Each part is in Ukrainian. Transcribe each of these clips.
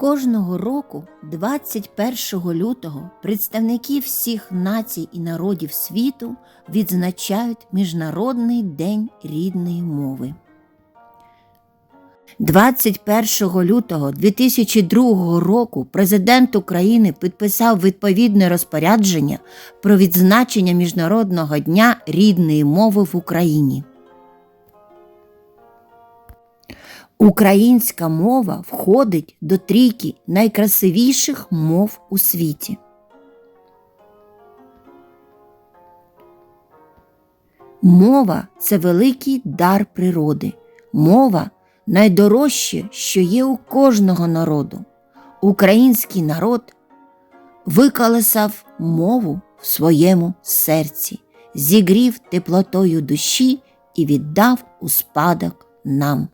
Кожного року, 21 лютого, представники всіх націй і народів світу відзначають Міжнародний день рідної мови. 21 лютого 2002 року президент України підписав відповідне розпорядження про відзначення Міжнародного дня рідної мови в Україні. Українська мова входить до трійки найкрасивіших мов у світі. Мова це великий дар природи. Мова найдорожче, що є у кожного народу. Український народ виколесав мову в своєму серці, зігрів теплотою душі і віддав у спадок нам.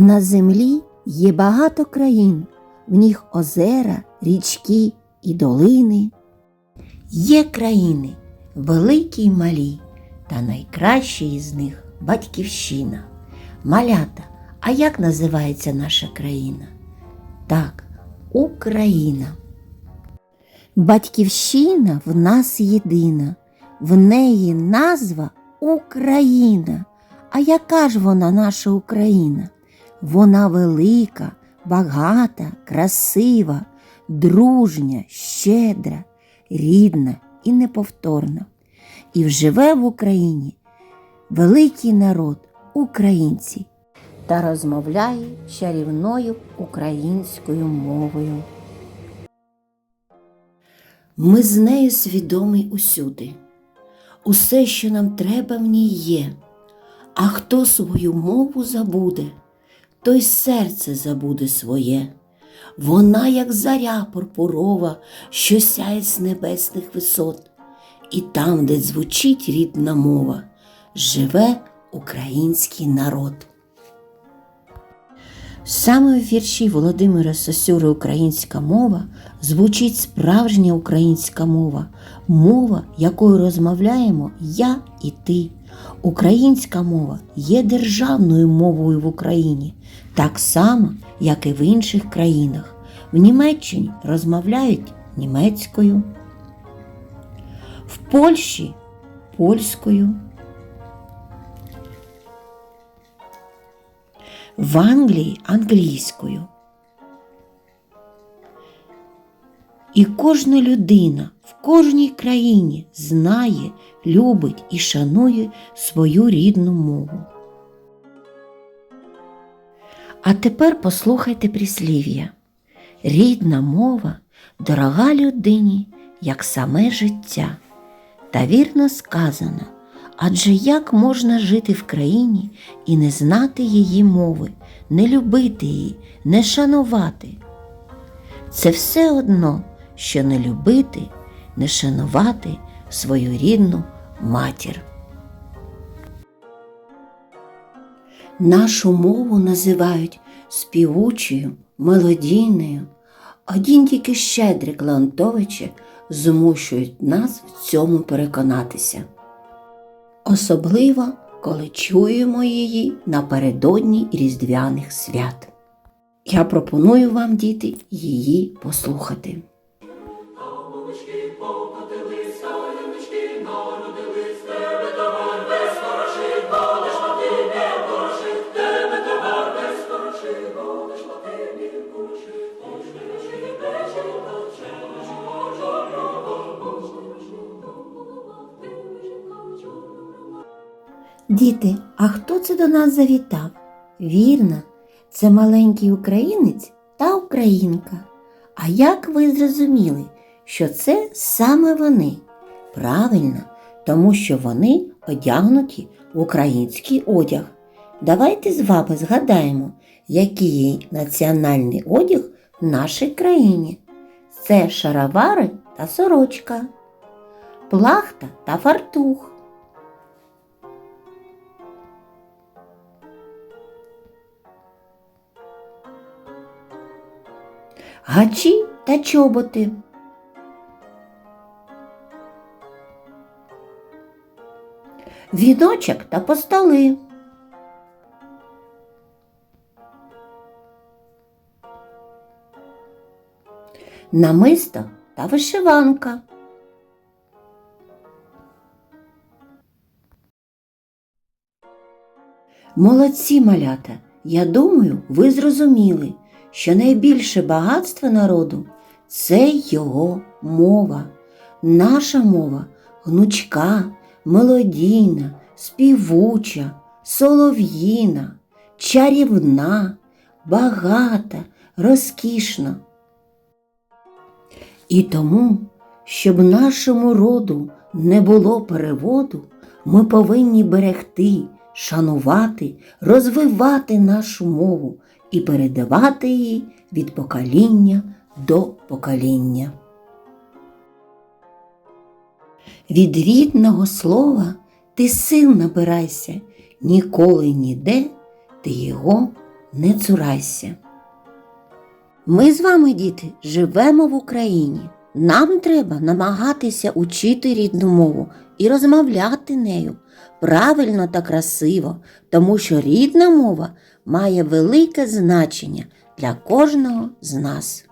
На землі є багато країн, в них озера, річки і долини. Є країни великі й малі, та найкращі із них батьківщина. Малята, а як називається наша країна? Так, Україна. Батьківщина в нас єдина, в неї назва Україна. А яка ж вона наша Україна? Вона велика, багата, красива, дружня, щедра, рідна і неповторна. І вживе в Україні великий народ українці та розмовляє чарівною українською мовою. Ми з нею свідомі усюди. Усе, що нам треба в ній є. А хто свою мову забуде, той серце забуде своє. Вона, як заря пурпурова, що сяє з небесних висот, і там, де звучить рідна мова, живе український народ. Саме в вірші Володимира Сосюри Українська мова звучить справжня українська мова, мова, якою розмовляємо я і ти. Українська мова є державною мовою в Україні, так само, як і в інших країнах. В Німеччині розмовляють німецькою, в Польщі польською, в Англії англійською. І кожна людина в кожній країні знає, любить і шанує свою рідну мову. А тепер послухайте прислів'я. Рідна мова дорога людині, як саме життя. Та вірно сказано, адже як можна жити в країні і не знати її мови, не любити її, не шанувати? Це все одно, що не любити, не шанувати свою рідну матір. Нашу мову називають співучою, мелодійною. Один тільки щедрик Леонтовича змушують нас в цьому переконатися. Особливо, коли чуємо її напередодні різдвяних свят. Я пропоную вам, діти, її послухати. Діти, а хто це до нас завітав? Вірно, це маленький українець та українка. А як ви зрозуміли, що це саме вони? Правильно, тому що вони одягнуті в український одяг. Давайте з вами згадаємо, який є національний одяг в нашій країні. Це шаровари та сорочка, плахта та фартух. Гачі та чоботи. віночок та постоли. Намисто та вишиванка. Молодці малята! Я думаю, ви зрозуміли, що найбільше багатство народу це його мова. Наша мова гнучка, мелодійна, співуча, солов'їна, чарівна, багата, розкішна. І тому, щоб нашому роду не було переводу, ми повинні берегти, шанувати, розвивати нашу мову і передавати її від покоління до покоління. Від рідного слова ти сил набирайся, ніколи ніде ти його не цурайся. Ми з вами, діти, живемо в Україні. Нам треба намагатися учити рідну мову і розмовляти нею правильно та красиво, тому що рідна мова має велике значення для кожного з нас.